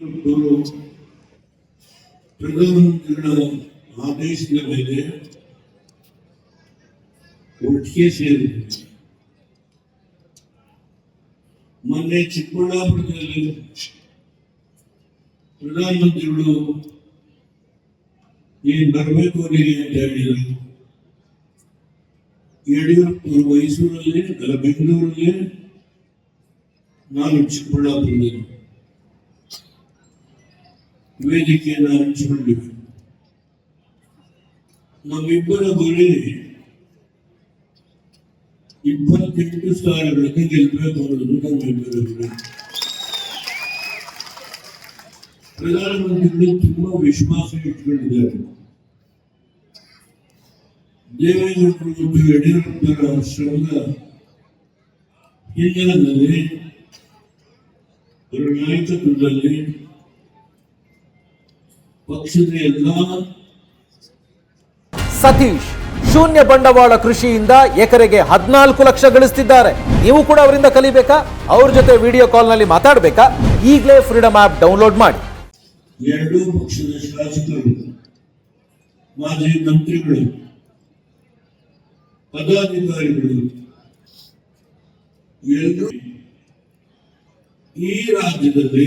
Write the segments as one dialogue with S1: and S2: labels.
S1: ಇವರು ಪ್ರಧಾನಮಂತ್ರಿಗಳ ಆದೇಶದ ಮೇಲೆ ಒಟ್ಟಿಗೆ ಸೇರಿದ್ರು ಮೊನ್ನೆ ಚಿಕ್ಕಬಳ್ಳಾಪುರದಲ್ಲಿ ಪ್ರಧಾನಮಂತ್ರಿಗಳು ನೀನ್ ಬರಬೇಕು ಅವರಿಗೆ ಅಂತ ಹೇಳಿದರು ಯಡಿಯೂರಪ್ಪ ಮೈಸೂರಲ್ಲಿ ಅಲ್ಲ ಬೆಂಗಳೂರಲ್ಲಿ ನಾನು ಚಿಕ್ಕಬಳ್ಳಾಪುರದಲ್ಲಿ ವೇದಿಕೆಯನ್ನು ಹಂಚಿಕೊಂಡಿವೆ ನಮ್ಮಿಬ್ಬರ ಗುರಿ ಇಪ್ಪತ್ತೆಂಟು ಸ್ಥಾನಗಳನ್ನು ಗೆಲ್ಲಬೇಕು ಅನ್ನೋದು ನಮ್ಮಿಬ್ಬರ ಗುರಿ. ಪ್ರಧಾನಮಂತ್ರಿಗಳು ತುಂಬಾ ವಿಶ್ವಾಸ ಇಟ್ಕೊಂಡಿದ್ದಾರೆ. ದೇವೇಗೌಡರು ಮತ್ತು ಯಡಿಯೂರಪ್ಪರ ಶ್ರಮದ ಹಿನ್ನೆಲೆಯಲ್ಲಿ, ಅವರ ನಾಯಕತ್ವದಲ್ಲಿ ಪಕ್ಷದ ಎಲ್ಲ
S2: ಸತೀಶ್ ಶೂನ್ಯ ಬಂಡವಾಳ ಕೃಷಿಯಿಂದ ಎಕರೆಗೆ ಹದಿನಾಲ್ಕು ಲಕ್ಷ ಗಳಿಸ್ತಿದ್ದಾರೆ. ನೀವು ಕೂಡ ಅವರಿಂದ ಕಲಿಬೇಕಾ? ಅವ್ರ ಜೊತೆ ವಿಡಿಯೋ ಕಾಲ್ನಲ್ಲಿ ಮಾತಾಡಬೇಕಾ? ಈಗಲೇ ಫ್ರೀಡಮ್ ಆಪ್ ಡೌನ್ಲೋಡ್ ಮಾಡಿ.
S1: ಎರಡೂ ಪಕ್ಷದ ಶಾಸಕರು ಮಾಜಿ ಮಂತ್ರಿಗಳು ಪದಾಧಿಕಾರಿಗಳು ಎಲ್ಲರೂ ಈ ರಾಜ್ಯದಲ್ಲಿ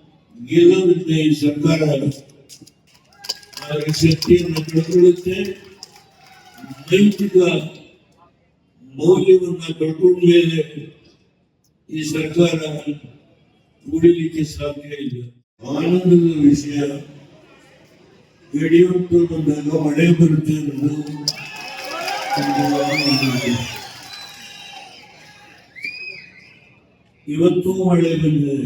S1: ಗೆಲ್ಲೋದ್ರಿಂದ ಈ ಸರ್ಕಾರ ಅದರ ಶಕ್ತಿಯನ್ನು ಕಳ್ಕೊಳ್ಳುತ್ತೆ ನೈತಿಕ ಮೌಲ್ಯವನ್ನ ಕಳ್ಕೊಂಡ ಮೇಲೆ ಈ ಸರ್ಕಾರ ಉಳಿಲಿಕ್ಕೆ ಸಾಧ್ಯ ಇಲ್ಲ ಆನಂದದ ವಿಷಯ ಯಡಿಯೂರಪ್ಪ ಬಂದಾಗ ಮಳೆ ಬರುತ್ತೆ ಅನ್ನೋದು ಒಂದು ಆನಂದದ ವಿಷಯ. ಇವತ್ತು ಮಳೆ ಬಂದಿದೆ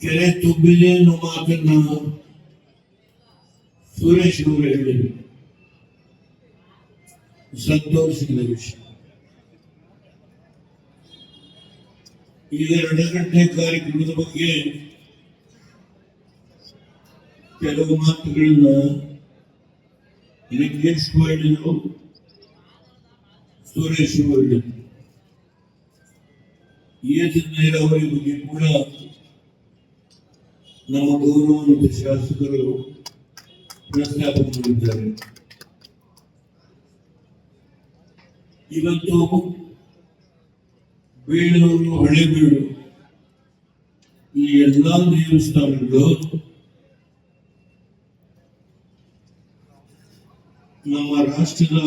S1: ಕೆರೆ ತುಂಬಿದೆ ಅನ್ನೋ ಮಾತನ್ನ ಸುರೇಶ್ ಅವರು ಹೇಳಿದರು. ಸಂತೋಷದ ವಿಷಯ. ಈಗ ರಣಗಂಟೆ ಕಾರ್ಯಕ್ರಮದ ಬಗ್ಗೆ ಕೆಲವು ಮಾತುಗಳನ್ನ ಲಿಂಗೇಶ್ ಮಾಡಿದ್ರು ಸುರೇಶ್ ಹೇಳಿದ್ರು. ಏತ ನೀರಾವರಿ ಬಗ್ಗೆ ಕೂಡ ನಮ್ಮ ಗೌರವಾನ್ವಿತ ಶಾಸಕರು ಪ್ರಸ್ತಾಪ ಮಾಡಿದ್ದಾರೆ. ಇವತ್ತು ಬೇಳೂರು ಹಳೆಬೀಡು ಈ ಎಲ್ಲಾ ದೇವಸ್ಥಾನಗಳು ನಮ್ಮ ರಾಷ್ಟ್ರದ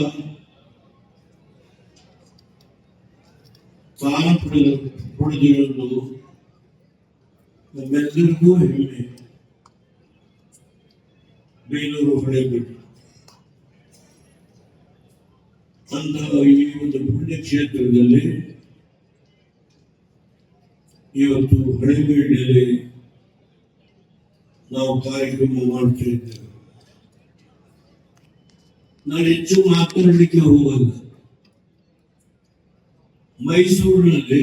S1: ಸ್ಥಾನ ಪಡೆದ ಪಡೆದಿರುವುದು ನಮ್ಮೆಲ್ಲರಿಗೂ ಹೆಮ್ಮೆ ಬೇಲೂರು ಹೊಳೆಬೇಕು ಅಂತಹ ಈ ಒಂದು ಪುಣ್ಯಕ್ಷೇತ್ರದಲ್ಲಿ ಇವತ್ತು ಹಳೆಬೀಡಿನಲ್ಲಿ ನಾವು ಕಾರ್ಯಕ್ರಮ ಮಾಡ್ತಾ ಇದ್ದೇವೆ ನಾನು ಹೆಚ್ಚು ಮಾತಾಡಲಿಕ್ಕೆ ಹೋಗಲ್ಲ ಮೈಸೂರಿನಲ್ಲಿ